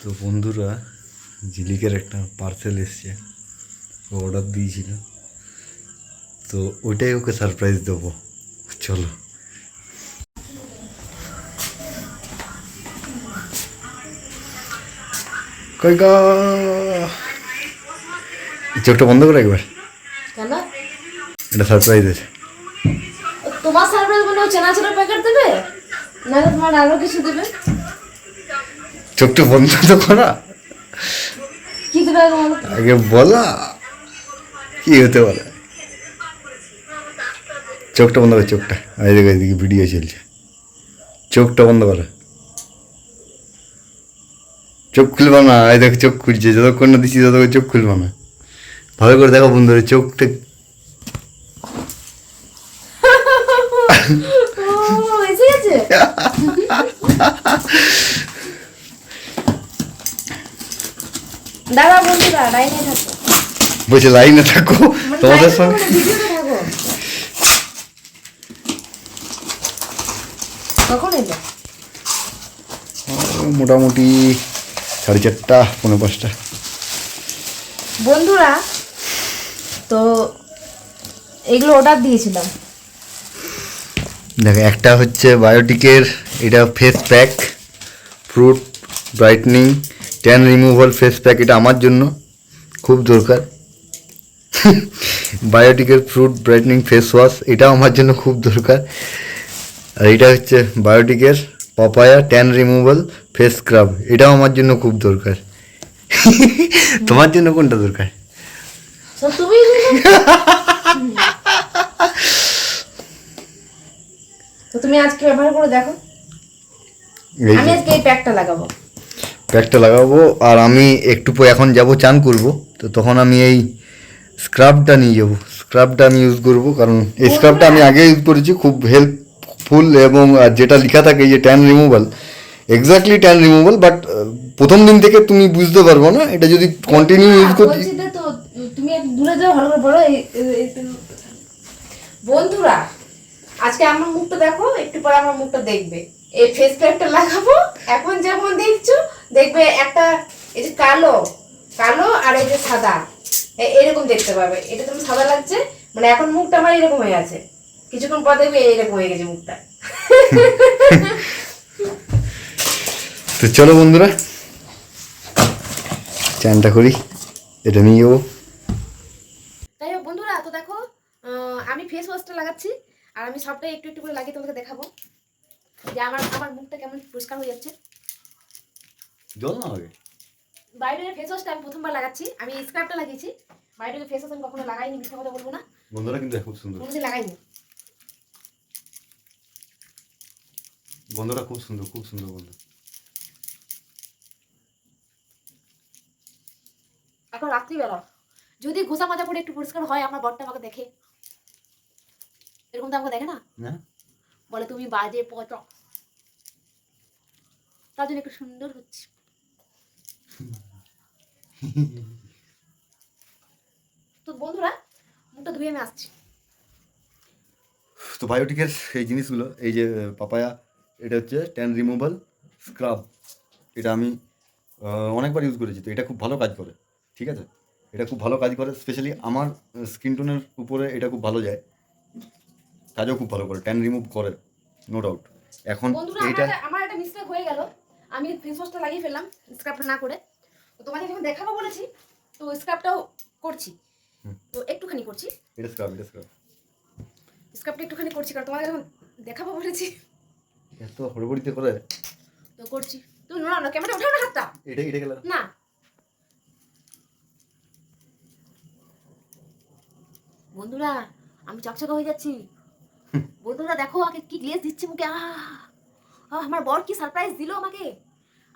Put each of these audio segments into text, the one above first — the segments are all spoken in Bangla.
তো বন্ধুরা ঝিলিকের একটা পার্সেল এসছে ও অর্ডার দিয়েছিল। তো ওইটাই ওকে সারপ্রাইজ দেবো। চলো। কই গো? চোখটা বন্ধ করে একবার। কেন? এটা সারপ্রাইজ আছে তোমার সারপ্রাইজ ও চেনা চেনা প্যাকেট দেবে? না তোমার আরও কিছু দেবে? চোখটা বন্ধ তো করা। আগে বলা কি হতে পারে? চোখটা বন্ধ করে চোখটা। এই দেখো এদিকে ভিডিও চলছে। চোখটা বন্ধ করো। চোখ খুলবা না এই দেখো চোখ খুলছে। যতক্ষণ না দিচ্ছি ততক্ষণ চোখ খুলবা না। ভালো করে দেখো বন্ধুরা চোখটা ও এসে গেছে দাদা বন্ধুরা লাইনে থাকো। বলছে লাইনে থাকো। মানে তোমাদের সঙ্গে কখন এলো? মোটামুটি সাড়ে চারটা পনেরো পাঁচটা। বন্ধুরা তো এগুলো অর্ডার দিয়েছিলাম। দেখো একটা হচ্ছে বায়োটিকের এটা face pack fruit brightening tan removal face pack এটা আমার জন্য খুব দরকার। বায়োটিকের ফ্রুট ব্রাইটনিং ফেস ওয়াশ এটাও আমার জন্য খুব দরকার। আর এটা হচ্ছে বায়োটিকের papaya tan removal face scrub এটাও আমার জন্য খুব দরকার। তোমার জন্য কোনটা দরকার? তুমি আজকে ব্যবহার করে দেখো। আমি আজকে এই প্যাকটা লাগাবো। প্যাকটা লাগাবো আর আমি একটু পরে এখন যাব চান করব। তো তখন আমি এই স্ক্রাবটা নিয়ে যাব। স্ক্রাবটা আমি ইউজ করব কারণ এই স্ক্রাবটা আমি আগে ইউজ করেছি খুব হেল্পফুল এবং আর যেটা লেখা থাকে যে tan removal exactly tan removal but প্রথম দিন থেকে তুমি বুঝতে পারব না এটা যদি কন্টিনিউ ইউজ করতে তুমি দূরে যাও ভালো করে বলো বন্ধুরা আজকে আমার মুখটা দেখো একটু পরে আমার মুখটা দেখবে। এই ফেস প্যাকটা লাগাবো। এখন যেমন দেখছ দেখবে একটা এই যে কালো কালো আর এই যে সাদা। এরকম দেখতে পাবে। এটা তুমি সাদা লাগছে মানে এখন মুখটা আমার এরকম হয়ে আছে। কিছুক্ষণ পর দেখবে এরকম হয়ে গেছে মুখটা। তো চলো বন্ধুরা চানটা করি এটা নিয়ে যাব। তাই হোক বন্ধুরা তো দেখো আহ, আমি ফেস ওয়াশটা লাগাচ্ছি আর আমি সবটাই একটু একটু করে লাগিয়ে তোমাকে দেখাবো। যে আমার আমার মুখটা কেমন পরিষ্কার হয়ে যাচ্ছে? জল না হবে বাইরের ফেস ওয়াশটা আমি প্রথমবার লাগাচ্ছি আমি স্ক্রাবটা লাগিয়েছি বাইরের ফেস ওয়াশ আমি কখনো লাগাইনি মিথ্যা কথা বলব না। বন্ধুরা কিন্তু খুব সুন্দর। কোনোদিন লাগাইনি। বন্ধুরা খুব সুন্দর খুব সুন্দর বন্ধু। এখন রাত্রিবেলা যদি ঘোষা মাজা পড়ে একটু পরিষ্কার হয় আমার বরটা আমাকে দেখে। এরকম তো আমাকে দেখে না? না। বলে, তুমি বাজে পচ তার জন্য একটু সুন্দর হচ্ছে। তো বন্ধুরা, মুখটা ধুয়ে আমি আসছি। তো বায়োটিকের এই জিনিসগুলো, এই যে পাপায়া, এটা হচ্ছে ট্যান রিমুভাল স্ক্রাব এটা আমি অনেকবার ইউজ করেছি, তো এটা খুব ভালো কাজ করে, ঠিক আছে? এটা খুব ভালো কাজ করে স্পেশালি আমার স্কিন টোনের উপরে এটা খুব ভালো যায়। কাজও খুব ভালো করে ট্যান রিমুভ করে নো ডাউট এখন এইটা আমার একটা- মিস্টেক হয়ে গেল। আমি ফেস ওয়াশটা লাগিয়ে ফেললাম স্ক্রাবটা না করে। তো তোমাকে যখন দেখাবো বলেছি তো স্ক্রাবটাও করছি। তো একটুখানি করছি। এটা স্ক্রাব এটা স্ক্রাব স্ক্রাবটা একটুখানি করছি কারণ তোমাকে যখন দেখাবো বলেছি। এত হড়বড়িতে করে। তো করছি। তুমি না না ক্যামেরা উঠাও না হাতটা। এটা এটা গেল। না। বন্ধুরা আমি চকচকে হয়ে যাচ্ছি। বন্ধুরা দেখো আগে কি গ্লেজ দিচ্ছে মুখে আহ আহ, আমার বর কি সারপ্রাইজ দিল আমাকে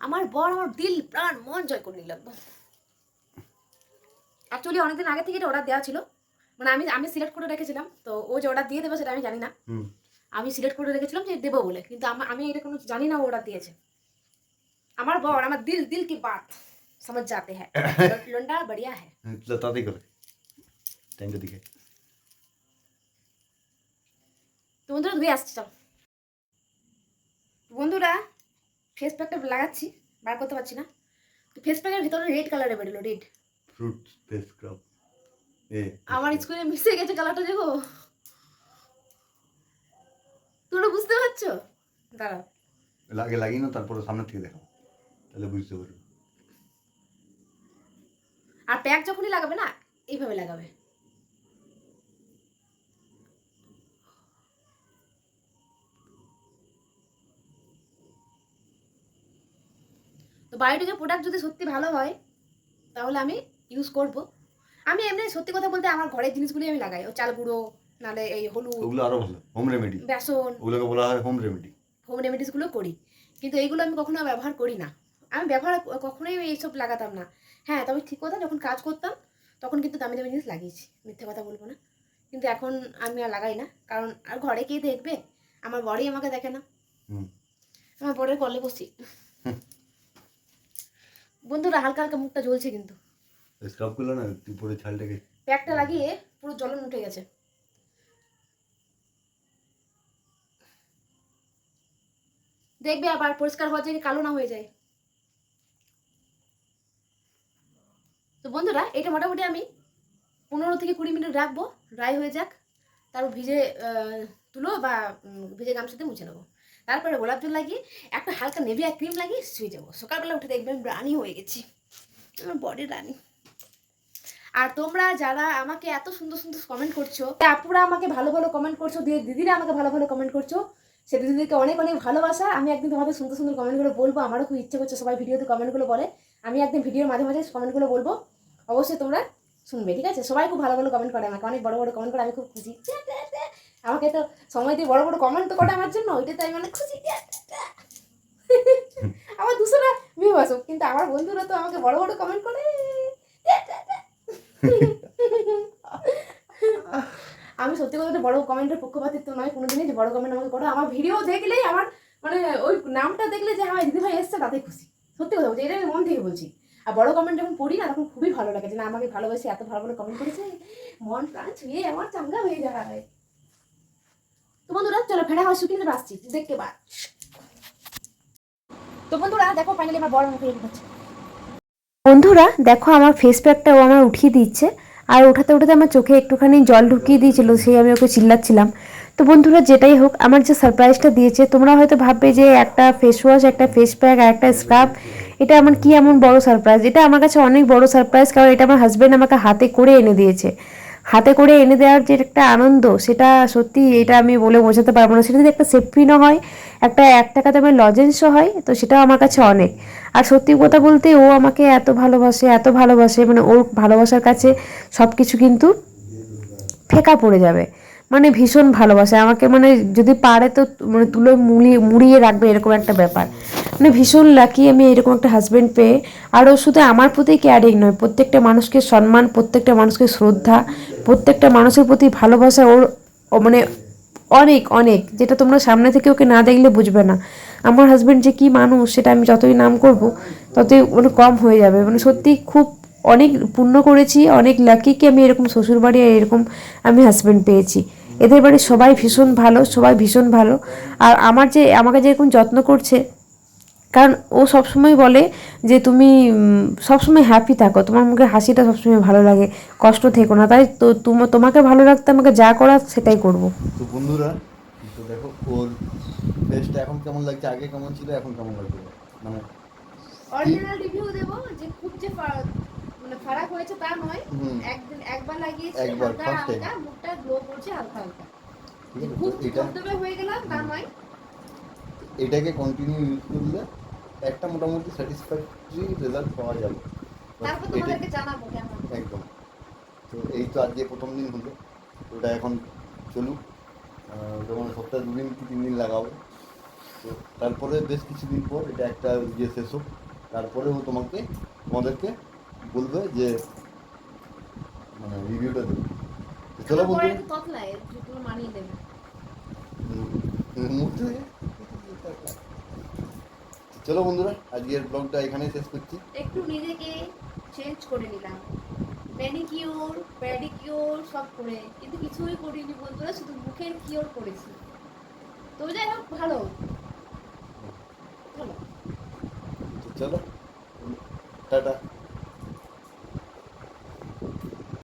আমার বর আমার দিল প্রাণ মন জয় করে নিল একদম অ্যাকচুয়ালি অনেকদিন আগে থেকে এটা অর্ডার দেওয়া ছিল মানে আমি আমি সিলেক্ট করে রেখেছিলাম তো ও যে অর্ডার দিয়ে দেবে সেটা আমি জানি না হুম আমি সিলেক্ট করে রেখেছিলাম যে দেবো বলে কিন্তু আমা- আমি এটা কোনো জানি না ও অর্ডার দিয়েছে আমার বর আমার দিল দিল কি বাত समझ जाते हैं लंडा बढ़िया है হুম, তাড়াতাড়ি করে টাইমটা দিকে বন্ধুরা ধুয়ে আসছি চল। বন্ধুরা ফেস প্যাকটা লাগাচ্ছি বার করতে পারছি না। তো ফেস প্যাকের ভিতরে রেড কালারে বেরোলো রেড ফ্রুট ফেস স্ক্রাব আমার স্কুলে মিশে গেছে কালারটা দেখো। তোমরা বুঝতে পারছ? দাঁড়াও। লাগে লাগিয়ে না তারপরে সামনে থেকে দেখো তাহলে বুঝতে পারবে। আর প্যাক যখনই লাগাবে না এইভাবে লাগাবে। তো বায়োটিকের প্রোডাক্ট যদি সত্যি ভালো হয় তাহলে আমি ইউজ করব। আমি এমনি সত্যি কথা বলতে আমার ঘরের জিনিসগুলি আমি লাগাই। ও চাল গুঁড়ো নালে এই হলুদ ওগুলো আরও ভালো। হোম রেমেডি বেসন। ওগুলোকে বলা হয় হোম রেমেডি হোম রেমেডিসগুলো করি। কিন্তু এইগুলো আমি কখনো ব্যবহার করি না। আমি ব্যবহার কখনোই এইসব লাগাতাম না। হ্যাঁ তবে ঠিক কথা যখন কাজ করতাম তখন কিন্তু দামি দামি জিনিস লাগিয়েছি। মিথ্যে কথা বলব না। কিন্তু এখন আমি আর লাগাই না। কারণ আর ঘরে কে দেখবে? আমার বড়ই আমাকে দেখে না। আমার বড়ের কলে বসি। বন্ধুরা হালকা হালকা মুখটা জ্বলছে কিন্তু। স্ক্রাব করল না উপরে ছালটাকে প্যাকটা লাগিয়ে পুরো জ্বলন উঠে গেছে। দেখবে আবার পরিষ্কার হওয়ার জায়গায় কালো না হয়ে যায়। তো বন্ধুরা এটা মোটামুটি আমি পনেরো থেকে কুড়ি মিনিট রাখব ড্রাই হয়ে যাক। তারপর ভিজে তুলো বা ভিজে গামছাতে মুছে নেব। তারপরে গোলাপ জল লাগিয়ে একটা হালকা নেভিয়া ক্রিম লাগিয়ে শুয়ে যাব। সকালবেলা উঠে দেখবেন রানি হয়ে গেছি। আমার বডি রানি। আর তোমরা যারা আমাকে এত সুন্দর সুন্দর কমেন্ট করছ আপুরা আমাকে ভালো ভালো কমেন্ট করছ, দিয়ে দিদিরা আমাকে ভালো ভালো কমেন্ট করছ, সে দিদিদেরকে অনেক অনেক ভালোবাসা। আমি একদিন তোমাদের সুন্দর সুন্দর কমেন্টগুলো বলব, আমারও খুব ইচ্ছে করছে সবাই ভিডিওতে কমেন্টগুলো বলে। আমি একদিন ভিডিওর মাঝে মাঝে কমেন্টগুলো বলব। অবশ্যই তোমরা শুনবে, ঠিক আছে? সবাই খুব ভালো ভালো কমেন্ট করে আমাকে, অনেক বড় বড় কমেন্ট করে, আমি খুব খুশি। আমাকে তো সময় দিয়ে বড় বড় কমেন্ট তো করে আমার জন্য ওইটাতে আমি অনেক খুশি। আমার দুশোরা ভিউ আসুক, কিন্তু আমার বন্ধুরা তো আমাকে বড় বড় কমেন্ট করে। আমি সত্যি কথা বড় কমেন্টের পক্ষপাতিত্ব নয়, কোনোদিনই যে বড় কমেন্ট আমাকে করো। আমার ভিডিও দেখলেই আমার মানে ওই নামটা দেখলে যে আমার দিদিভাই এসছে তাতে খুশি। সত্যি কথা বলছি, এটা আমি মন থেকে বলছি। আর বড় কমেন্ট যখন পড়ি না, তখন খুবই ভালো লাগে যে না, আমাকে ভালোবাসে এত ভালো ভালো কমেন্ট করেছে। মন প্রাণ ছুঁয়ে আমার চাঙ্গা হয়ে যায়। তো বন্ধুরা, চলো ফেরা শুটিং আসছি, দেখতে তো বন্ধুরা, দেখো ফাইনালি আমার বড় মুখে হচ্ছে বন্ধুরা, দেখো, আমার ফেস প্যাকটা ও আমার উঠিয়ে দিচ্ছে, আর ওঠাতে ওঠাতে আমার চোখে একটুখানি জল ঢুকিয়ে দিয়েছিল, সেই আমি ওকে চিল্লাচ্ছিলাম। তো বন্ধুরা, যেটাই হোক, আমার যে সারপ্রাইজটা দিয়েছে, তোমরা হয়তো ভাববে যে একটা ফেস ওয়াশ একটা ফেস প্যাক আর একটা স্ক্রাব এটা আমার কি এমন বড় সারপ্রাইজ এটা আমার কাছে অনেক বড় সারপ্রাইজ কারণ এটা আমার হাজব্যান্ড আমাকে হাতে করে এনে দিয়েছে। হাতে করে এনে দেওয়ার যে একটা আনন্দ, সেটা সত্যি এটা আমি বলে বোঝাতে পারব না। সেটা যদি একটা সেফিনও হয়, একটা এক টাকা দামের লজেন্সও হয়, তো সেটাও আমার কাছে অনেক। আর সত্যি কথা বলতে ও আমাকে এত ভালোবাসে এত ভালোবাসে মানে ওর ভালোবাসার কাছে সব কিছু কিন্তু ফেকা পড়ে যাবে। মানে ভীষণ ভালোবাসে। আমাকে মানে যদি পারে তো মানে তুলে মুড়িয়ে মুড়িয়ে রাখবে, এরকম একটা ব্যাপার। মানে ভীষণ লাকি আমি এরকম একটা হাজব্যান্ড পেয়ে। আর ও শুধু আমার প্রতি কেয়ারিং নয়, প্রত্যেকটা মানুষকে সম্মান, প্রত্যেকটা মানুষকে শ্রদ্ধা, প্রত্যেকটা মানুষের প্রতি ভালোবাসা ওর মানে অনেক অনেক। যেটা তোমরা সামনে থেকে ওকে না দেখলে বুঝবে না। আমার হাজব্যান্ড যে কি মানুষ, সেটা আমি যতই নাম করব, ততই মানে কম হয়ে যাবে। মানে সত্যি খুব অনেক পুণ্য করেছি, অনেক লাকি কি আমি এরকম শ্বশুরবাড়ি আর এরকম আমি হাজব্যান্ড পেয়েছি। এদের বাড়ির সবাই ভীষণ ভালো সবাই ভীষণ ভালো। আর আমার যে আমাকে যেরকম যত্ন করছে কারণ ও সবসময় বলে যে তুমি সবসময় হ্যাপি থাকো। তোমার মুখে হাসিটা সবসময় ভালো লাগে কষ্ট থেকো না। তাই তো তুম- তোমাকে ভালো রাখতে আমাকে যা করার সেটাই করব। তো বন্ধুরা তো দেখো ওর ফেসটা এখন কেমন লাগছে? আগে কেমন ছিল এখন কেমন লাগছে? মানে অরিজিনাল রিভিউ দেব যে খুব যে মানে ফারাক হয়েছে তা নয় একদিন একবার লাগিয়েছি হালকা হালকা মুখটা গ্লো করছে হালকা হালকা। খুব ধবধবে হয়ে গেলাম তা নয়। এটাকে কন্টিনিউ ইউজ করলে একটা মোটামুটি স্যাটিসফ্যাক্টরি রেজাল্ট পাওয়া যাবে। তারপর তোমাদেরকে জানাব কেমন একদম। তো এই তো আজকে প্রথম দিন হলো। ওটা এখন চলুক। যেমন সপ্তাহে দুদিন কি তিন দিন লাগাবো। তো তারপরে বেশ কিছুদিন পর এটা একটা ইয়ে শেষ হোক। তারপরে ও তোমাকে তোমাদেরকে বলবে যে মানে রিভিউটা দেবে। তো চলো মুহূর্তে চলো বন্ধুরা আজকের ব্লগটা এখানে শেষ করছি। একটু নিজেকে চেঞ্জ করে নিলাম। ম্যানিকিওর প্যাডিকিওর সব করে। কিন্তু কিছুই করিনি বন্ধুরা শুধু মুখের কিওর করেছি। তো যাই হোক ভালো। চলো টাটা।